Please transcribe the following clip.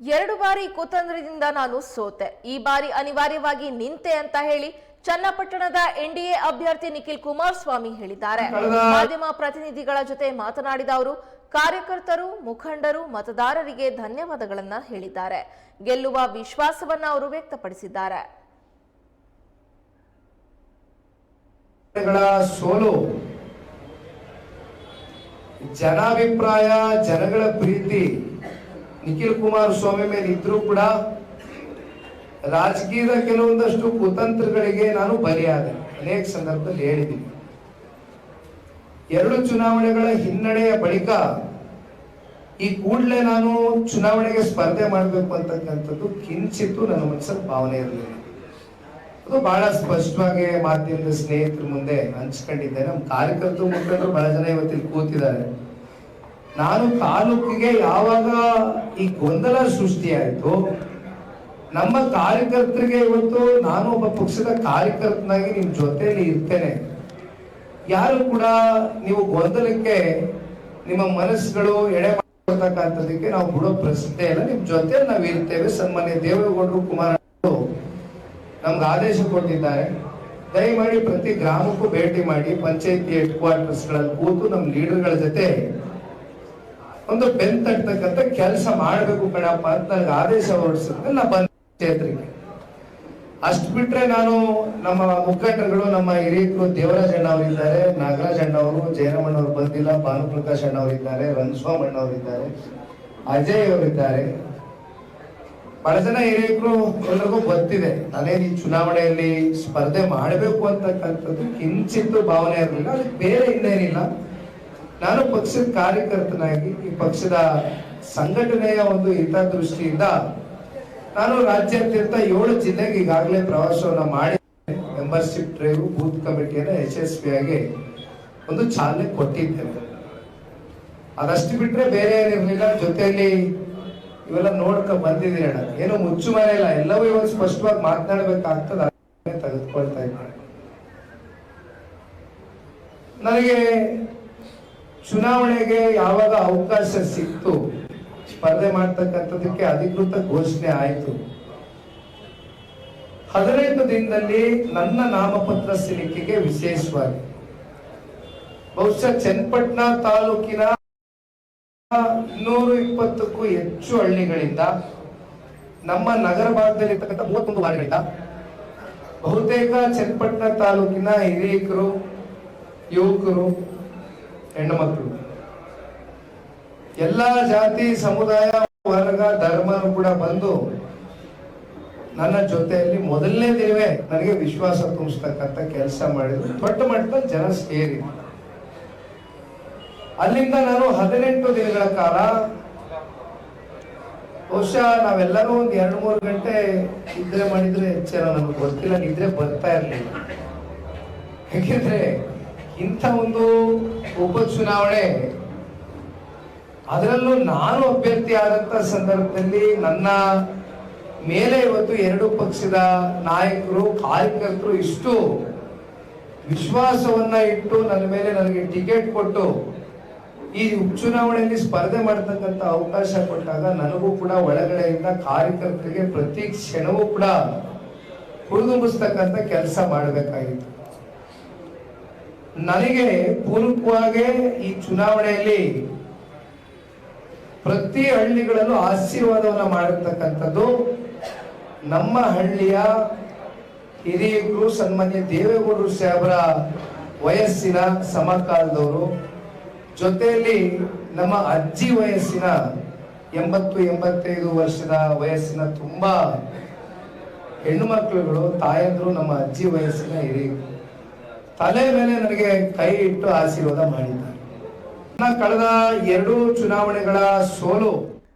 ಎರಡು ಬಾರಿ ಕುತಂತ್ರದಿಂದ ನಾನು ಸೋತೆ. ಈ ಬಾರಿ ಅನಿವಾರ್ಯವಾಗಿ ನಿಂತೆ ಅಂತ ಹೇಳಿ ಚನ್ನಪಟ್ಟಣದ ಎನ್ಡಿಎ ಅಭ್ಯರ್ಥಿ ನಿಖಿಲ್ ಕುಮಾರಸ್ವಾಮಿ ಹೇಳಿದ್ದಾರೆ. ಮಾಧ್ಯಮ ಪ್ರತಿನಿಧಿಗಳ ಜೊತೆ ಮಾತನಾಡಿದ ಅವರು ಕಾರ್ಯಕರ್ತರು ಮುಖಂಡರು ಮತದಾರರಿಗೆ ಧನ್ಯವಾದಗಳನ್ನ ಹೇಳಿದ್ದಾರೆ. ಗೆಲ್ಲುವ ವಿಶ್ವಾಸವನ್ನ ಅವರು ವ್ಯಕ್ತಪಡಿಸಿದ್ದಾರೆ. ಸೋಲು ಜನಾಭಿಪ್ರಾಯ ಜನಗಳ ಪ್ರೀತಿ ನಿಖಿಲ್ ಕುಮಾರಸ್ವಾಮಿ ಮೇಲೆ ಇದ್ರೂ ಕೂಡ ರಾಜಕೀಯದ ಕೆಲವೊಂದಷ್ಟು ಕುತಂತ್ರಗಳಿಗೆ ನಾನು ಬಲಿಯಾದೆ. ಅನೇಕ ಸಂದರ್ಭದಲ್ಲಿ ಹೇಳಿದ್ದೀನಿ. ಎರಡು ಚುನಾವಣೆಗಳ ಹಿನ್ನಡೆಯ ಬಳಿಕ ಈ ಕೂಡಲೇ ನಾನು ಚುನಾವಣೆಗೆ ಸ್ಪರ್ಧೆ ಮಾಡಬೇಕು ಅಂತಕ್ಕಂಥದ್ದು ಕಿಂಚಿತ್ತು ನನ್ನ ಮನಸ್ಸಲ್ಲಿ ಭಾವನೆ ಇರಲಿಲ್ಲ. ಅದು ಬಹಳ ಸ್ಪಷ್ಟವಾಗಿ ಮಾಧ್ಯಮದ ಸ್ನೇಹಿತರ ಮುಂದೆ ಹಂಚ್ಕೊಂಡಿದ್ದೆ. ನಮ್ಮ ಕಾರ್ಯಕರ್ತರು ಮುಖಂಡರು ಬಹಳ ಜನ ಇವತ್ತಿಲ್ಲಿ ಕೂತಿದ್ದಾರೆ. ನಾನು ತಾಲೂಕಿಗೆ ಯಾವಾಗ ಈ ಗೊಂದಲ ಸೃಷ್ಟಿಯಾಯಿತು ನಮ್ಮ ಕಾರ್ಯಕರ್ತರಿಗೆ ಇವತ್ತು ನಾನು ಒಬ್ಬ ಪಕ್ಷದ ಕಾರ್ಯಕರ್ತನಾಗಿ ನಿಮ್ ಜೊತೆಯಲ್ಲಿ ಇರ್ತೇನೆ. ಯಾರು ಕೂಡ ನೀವು ಗೊಂದಲಕ್ಕೆ ನಿಮ್ಮ ಮನಸ್ಸುಗಳು ಎಡೆ ಮಾಡ್ತಕ್ಕಂಥದಕ್ಕೆ ನಾವು ಬಿಡೋ ಪ್ರಶ್ನೆ ಇಲ್ಲ. ನಿಮ್ ಜೊತೆ ನಾವು ಇರ್ತೇವೆ. ಸನ್ಮಾನ್ಯ ದೇವೇಗೌಡರು ಕುಮಾರ ನಮ್ಗೆ ಆದೇಶ ಕೊಟ್ಟಿದ್ದಾರೆ. ದಯಮಾಡಿ ಪ್ರತಿ ಗ್ರಾಮಕ್ಕೂ ಭೇಟಿ ಮಾಡಿ, ಪಂಚಾಯತಿ ಹೆಡ್ ಕ್ವಾರ್ಟರ್ಸ್ಗಳಲ್ಲಿ ಕೂತು ನಮ್ಮ ಲೀಡರ್ಗಳ ಜೊತೆ ಒಂದು ಬೆನ್ ತಟ್ಟತಕ್ಕಂಥ ಕೆಲಸ ಮಾಡಬೇಕು ಕಣಪ್ಪ ಅಂತ ನನಗೆ ಆದೇಶ ಹೊರಡಿಸಿದ್ರೆ ನಾ ಬಂದ ಕ್ಷೇತ್ರಕ್ಕೆ. ಅಷ್ಟು ಬಿಟ್ರೆ ನಾನು ನಮ್ಮ ಮುಖಂಡರುಗಳು, ನಮ್ಮ ಹಿರಿಯರು ದೇವರಾಜ್ ಅಣ್ಣ ಅವರಿದ್ದಾರೆ, ನಾಗರಾಜ್ ಅಣ್ಣ ಅವರು, ಜಯರಾಮಣ್ಣ ಅವರು ಬಂದಿಲ್ಲ, ಭಾನುಪ್ರಕಾಶ್ ಅಣ್ಣ ಅವರಿದ್ದಾರೆ ರಂಗಸ್ವಾಮಿ ಅಣ್ಣ ಅವರಿದ್ದಾರೆ, ಅಜಯ್ ಅವರಿದ್ದಾರೆ. ಬಹಳ ಜನ ಹಿರಿಯರು ಎಲ್ಲರಿಗೂ ಗೊತ್ತಿದೆ ನಾನೇನು ಈ ಚುನಾವಣೆಯಲ್ಲಿ ಸ್ಪರ್ಧೆ ಮಾಡಬೇಕು ಅಂತಕ್ಕಂಥದ್ದು ಕಿಂಚಿತ್ತು ಭಾವನೆ ಇರಲಿಲ್ಲ ಅದಕ್ಕೆ ಬೇರೆ ಇನ್ನೇನಿಲ್ಲ. ನಾನು ಪಕ್ಷದ ಕಾರ್ಯಕರ್ತನಾಗಿ, ಈ ಪಕ್ಷದ ಸಂಘಟನೆಯ ಒಂದು ಹಿತದೃಷ್ಟಿಯಿಂದ ನಾನು ರಾಜ್ಯಾದ್ಯಂತ ಏಳು ಜಿಲ್ಲೆಗೆ ಈಗಾಗಲೇ ಪ್ರವಾಸವನ್ನ ಮಾಡಿ ಮೆಂಬರ್ಶಿಪ್ ಡ್ರೈವ್ ಬೂತ್ ಕಮಿಟಿಯನ್ನು ಯಶಸ್ವಿಯಾಗಿ ಒಂದು ಚಾಲನೆ ಕೊಟ್ಟಿದ್ದೇನೆ. ಅದಷ್ಟು ಬಿಟ್ರೆ ಬೇರೆ ಏನಿರಲಿಲ್ಲ ಜೊತೆಯಲ್ಲಿ ಇವೆಲ್ಲ ನೋಡ್ಕೊ ಬಂದಿದ್ದೀನಿ ಅಣ್ಣ. ಏನು ಮುಚ್ಚು ಮನೆ ಇಲ್ಲ. ಎಲ್ಲವೂ ಇವಾಗ ಸ್ಪಷ್ಟವಾಗಿ ಮಾತನಾಡಬೇಕಾಗ್ತದೆ. ತೆಗೆದುಕೊಳ್ತಾ ಇದ್ದಾರೆ ನನಗೆ ಚುನಾವಣೆಗೆ ಯಾವಾಗ ಅವಕಾಶ ಸಿಕ್ತು? ಸ್ಪರ್ಧೆ ಮಾಡ್ತಕ್ಕಂಥದಕ್ಕೆ ಅಧಿಕೃತ ಘೋಷಣೆ ಆಯಿತು. ಹದಿನೈದು ದಿನದಲ್ಲಿ ನನ್ನ ನಾಮಪತ್ರ ಸಲ್ಲಿಕೆಗೆ ವಿಶೇಷವಾಗಿ. ಬಹುಶಃ ಚನ್ನಪಟ್ಟಣ ತಾಲೂಕಿನ ಇನ್ನೂರು ಇಪ್ಪತ್ತಕ್ಕೂ ಹೆಚ್ಚು ಹಳ್ಳಿಗಳಿಂದ, ನಮ್ಮ ನಗರ ಭಾಗದಲ್ಲಿ ಇರ್ತಕ್ಕಂಥ ಮೂವತ್ತೊಂದು ವಾರ್ಡ್ಗಳಿಂದ, ಬಹುತೇಕ ಚನ್ನಪಟ್ಟಣ ತಾಲೂಕಿನ ಹಿರಿಯಕರು, ಯುವಕರು ಹೆಣ್ಣು ಎಲ್ಲ ಜಾತಿ, ಸಮುದಾಯ, ವರ್ಗ ಧರ್ಮರು ಕೂಡ ಬಂದು ನನ್ನ ಜೊತೆಯಲ್ಲಿ ಮೊದಲನೇ ದಿನವೇ ನನಗೆ ವಿಶ್ವಾಸ ತುಂಬಿಸ್ತಕ್ಕಂಥ ಕೆಲಸ ಮಾಡಿದ್ರು. ದೊಡ್ಡ ಮಟ್ಟದ ಜನ ಸೇರಿ. ಅಲ್ಲಿಂದ ನಾನು ಹದಿನೆಂಟು ದಿನಗಳ ಕಾಲ ಬಹುಶಃ ನಾವೆಲ್ಲರೂ ಒಂದು ಎರಡು ಮೂರು ಗಂಟೆ ನಿದ್ರೆ ಮಾಡಿದ್ರೆ ಹೆಚ್ಚೇನೋ ನಮ್ಗೆ ಗೊತ್ತಿಲ್ಲ, ನಿದ್ರೆ ಬರ್ತಾ ಇರಲಿಲ್ಲ. ಯಾಕೆಂದ್ರೆ ಇಂಥ ಒಂದು ಉಪಚುನಾವಣೆ ಅದರಲ್ಲೂ ನಾನು ಅಭ್ಯರ್ಥಿ ಆದಂತ ಸಂದರ್ಭದಲ್ಲಿ ನನ್ನ ಮೇಲೆ ಇವತ್ತು ಎರಡು ಪಕ್ಷದ ನಾಯಕರು, ಕಾರ್ಯಕರ್ತರು ಇಷ್ಟು ವಿಶ್ವಾಸವನ್ನ ಇಟ್ಟು ನನ್ನ ಮೇಲೆ ನನಗೆ ಟಿಕೆಟ್ ಕೊಟ್ಟು ಈ ಉಪಚುನಾವಣೆಯಲ್ಲಿ ಸ್ಪರ್ಧೆ ಮಾಡತಕ್ಕಂತ ಅವಕಾಶ ಕೊಟ್ಟಾಗ ನನಗೂ ಕೂಡ ಒಳಗಡೆಯಿಂದ ಕಾರ್ಯಕರ್ತರಿಗೆ ಪ್ರತಿ ಕ್ಷಣವೂ ಕೂಡ ಹುರಿದುಂಬಿಸ್ತಕ್ಕಂಥ ಕೆಲಸ ಮಾಡಬೇಕಾಗಿತ್ತು. ನನಗೆ ಪೂರ್ವಕವಾಗಿ ಈ ಚುನಾವಣೆಯಲ್ಲಿ ಪ್ರತಿ ಹಳ್ಳಿಗಳಲ್ಲೂ ಆಶೀರ್ವಾದವನ್ನು ಮಾಡಿರ್ತಕ್ಕಂಥದ್ದು ನಮ್ಮ ಹಳ್ಳಿಯ ಹಿರಿಯರು ಸನ್ಮಾನ್ಯ ದೇವೇಗೌಡರು ಸಾಹೇಬರ ವಯಸ್ಸಿನ ಸಮಕಾಲದವರು, ಜೊತೆಯಲ್ಲಿ ನಮ್ಮ ಅಜ್ಜಿ ವಯಸ್ಸಿನ ಎಂಬತ್ತು ಎಂಬತ್ತೈದು ವರ್ಷದ ವಯಸ್ಸಿನ ತುಂಬಾ ಹೆಣ್ಣು ಮಕ್ಕಳುಗಳು, ತಾಯಂದ್ರು ನಮ್ಮ ಅಜ್ಜಿ ವಯಸ್ಸಿನ ಹಿರಿಯರು. ತಲೆ ಮೇಲೆ ನನಗೆ ಕೈ ಇಟ್ಟು ಆಶೀರ್ವಾದ ಮಾಡಿದ್ದಾರೆ. ಕಳೆದ ಎರಡು ಚುನಾವಣೆಗಳ ಸೋಲು